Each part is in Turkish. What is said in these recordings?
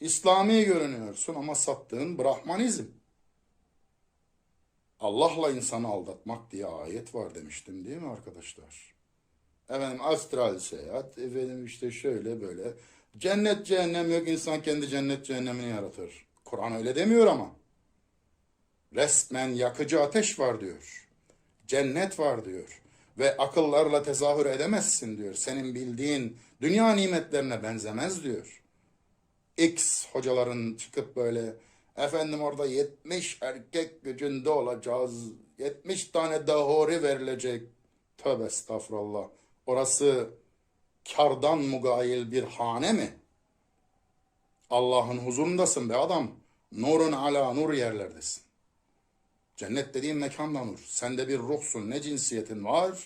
İslami görünüyorsun ama sattığın Brahmanizm. Allah'la insanı aldatmak diye ayet var demiştim değil mi arkadaşlar? Efendim astral seyahat, efendim işte şöyle böyle. Cennet cehennem yok insan kendi cennet cehennemini yaratır. Kur'an öyle demiyor ama. Resmen yakıcı ateş var diyor. Cennet var diyor. Ve akıllarla tezahür edemezsin diyor. Senin bildiğin dünya nimetlerine benzemez diyor. X hocaların çıkıp böyle efendim orada 70 erkek gücünde olacağız. 70 tane dahori verilecek. Tövbe estağfurullah. Orası kardan mugayil bir hane mi? Allah'ın huzurundasın be adam. Nurun ala nur yerlerdesin. Cennet dediğin mekanda nur. Sende bir ruhsun. Ne cinsiyetin var,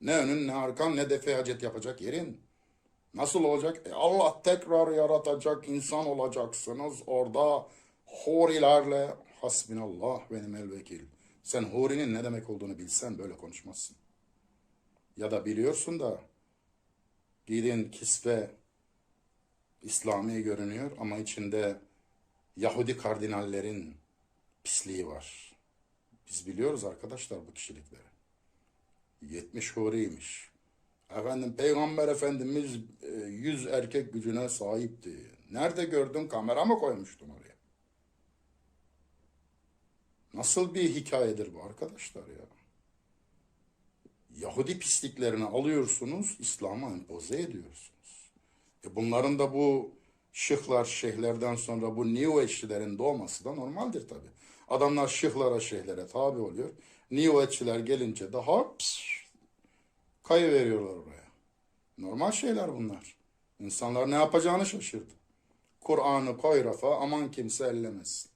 ne önün ne arkan ne de fehacet yapacak yerin. Nasıl olacak? E Allah tekrar yaratacak insan olacaksınız orada hurilerle hasbinallah ve nimel vekil. Sen hurinin ne demek olduğunu bilsen böyle konuşmazsın. Ya da biliyorsun da giydiğin kisve İslami görünüyor ama içinde Yahudi kardinallerin pisliği var. Biz biliyoruz arkadaşlar bu kişilikleri. 70 huriymiş. Efendim Peygamber Efendimiz e, 100 erkek gücüne sahipti. Nerede gördün? Kamera mı koymuştun oraya? Nasıl bir hikayedir bu arkadaşlar ya? Yahudi pisliklerini alıyorsunuz, İslam'a empoze ediyorsunuz. E bunların da bu şıhlar, şeyhlerden sonra bu New Age'çilerin doğması da normaldir tabi. Adamlar şıhlara, şeyhlere tabi oluyor. New Age'çiler gelince de hops kayı veriyorlar oraya. Normal şeyler bunlar. İnsanlar ne yapacağını şaşırdı. Kur'an'ı koy rafa aman kimse ellemesin.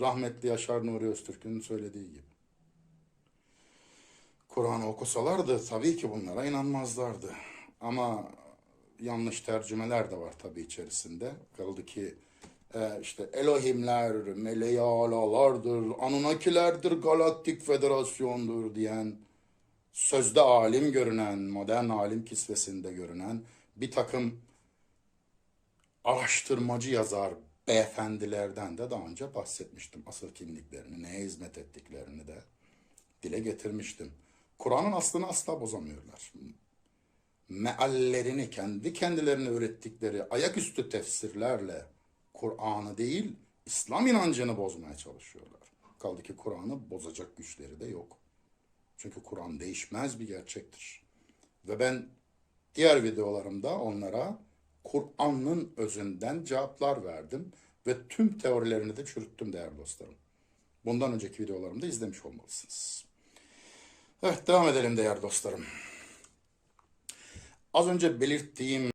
Rahmetli Yaşar Nuri Öztürk'ün söylediği gibi. Kur'an'ı okusalardı tabii ki bunlara inanmazlardı. Ama yanlış tercümeler de var tabii içerisinde. Kaldı ki e, işte Elohimler, Meleyalalardır, Anunnakilerdir, Galaktik Federasyondur diyen sözde alim görünen, modern alim kisvesinde görünen bir takım araştırmacı yazar beyefendilerden de daha önce bahsetmiştim. Asıl kimliklerini, neye hizmet ettiklerini de dile getirmiştim. Kur'an'ın aslını asla bozamıyorlar. Meallerini, kendi kendilerine ürettikleri ayaküstü tefsirlerle Kur'an'ı değil, İslam inancını bozmaya çalışıyorlar. Kaldı ki Kur'an'ı bozacak güçleri de yok. Çünkü Kur'an değişmez bir gerçektir. Ve ben diğer videolarımda onlara Kur'an'ın özünden cevaplar verdim ve tüm teorilerini de çürüttüm değerli dostlarım. Bundan önceki videolarımda izlemiş olmalısınız. Evet devam edelim değerli dostlarım. Az önce belirttiğim